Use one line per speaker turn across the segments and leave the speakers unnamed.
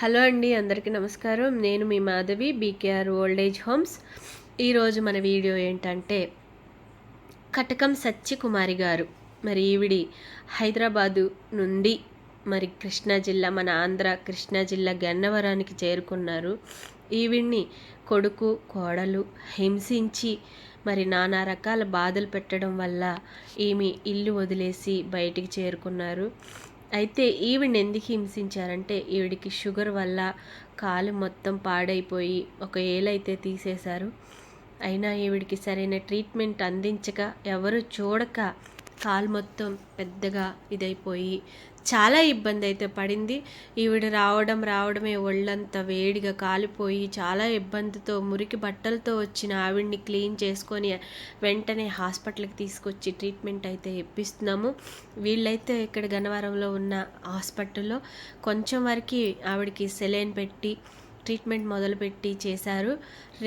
Hello అండి అందరికీ నమస్కారం. నేను మీ Madhavi BKR old age homes. ఈరోజు మన వీడియో ఏంటంటే కటకం సత్యకుమారి గారు మరి ఈవిడి హైదరాబాదు నుండి మరి కృష్ణా జిల్లా మన ఆంధ్ర కృష్ణా జిల్లా గన్నవరానికి చేరుకున్నారు. ఈవిడ్ని కొడుకు కోడలు హింసించి మరి నానా రకాల బాధలు పెట్టడం వల్ల ఈమె ఇల్లు వదిలేసి బయటికి చేరుకున్నారు. అయితే ఈవిడ్ని ఎందుకు హింసించారంటే ఈవిడికి షుగర్ వల్ల కాలు మొత్తం పాడైపోయి ఒక ఏలైతే తీసేశారు. అయినా ఈవిడికి సరైన ట్రీట్మెంట్ అందించక ఎవరు చూడక కాలు మొత్తం పెద్దగా ఇదైపోయి చాలా ఇబ్బంది అయితే పడింది. ఈవిడ రావడం రావడమే ఒళ్ళంతా వేడిగా కాలిపోయి చాలా ఇబ్బందితో మురికి బట్టలతో వచ్చిన ఆవిడ్ని క్లీన్ చేసుకొని వెంటనే హాస్పిటల్కి తీసుకొచ్చి ట్రీట్మెంట్ అయితే ఇప్పిస్తున్నాము. వీళ్ళైతే ఇక్కడ గన్నవరంలో ఉన్న హాస్పిటల్లో కొంచెం వరకు ఆవిడకి సెలైన్ పెట్టి ట్రీట్మెంట్ మొదలుపెట్టి చేశారు.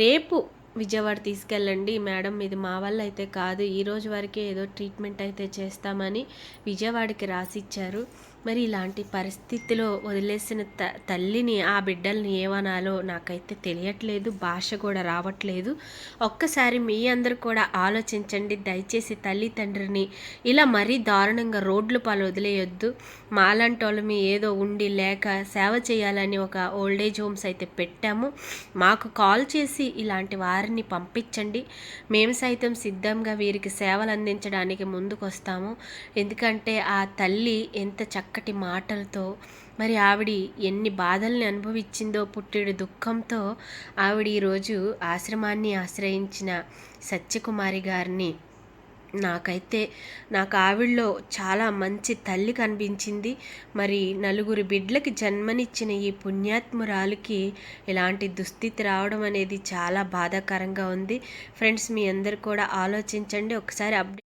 రేపు విజయవాడ తీసుకెళ్ళండి. మేడం ఇది మా వల్ల అయితే కాదు. ఈ రోజు వరకే ఏదో ట్రీట్మెంట్ అయితే చేస్తామని విజయవాడకి రాసిచ్చారు. మరి ఇలాంటి పరిస్థితిలో వదిలేసిన త తల్లిని ఆ బిడ్డల్ని ఏమనాలో నాకైతే తెలియట్లేదు. భాష కూడా రావట్లేదు. ఒక్కసారి మీ అందరు కూడా ఆలోచించండి. దయచేసి తల్లి తండ్రిని ఇలా మరీ దారుణంగా రోడ్లు పాలు వదిలేయొద్దు. మాలాంటి మీ ఏదో ఉండి లేక సేవ చేయాలని ఒక ఓల్డేజ్ హోమ్స్ అయితే పెట్టాము. మాకు కాల్ చేసి ఇలాంటి వారిని పంపించండి. మేము సైతం సిద్ధంగా వీరికి సేవలు అందించడానికి ముందుకొస్తాము. ఎందుకంటే ఆ తల్లి ఎంత చక్కటి మాటలతో మరి ఆవిడ ఎన్ని బాధల్ని అనుభవించిందో పుట్టెడు దుఃఖంతో ఆవిడ ఈరోజు ఆశ్రమాన్ని ఆశ్రయించిన సత్యకుమారి గారిని నాకైతే నాకు ఆవిడలో చాలా మంచి తల్లి కనిపించింది. మరి నలుగురు బిడ్డలకి జన్మనిచ్చిన ఈ పుణ్యాత్మురాలికి ఇలాంటి దుస్థితి రావడం అనేది చాలా బాధాకరంగా ఉంది. ఫ్రెండ్స్ మీ అందరు కూడా ఆలోచించండి. ఒకసారి అప్డేట్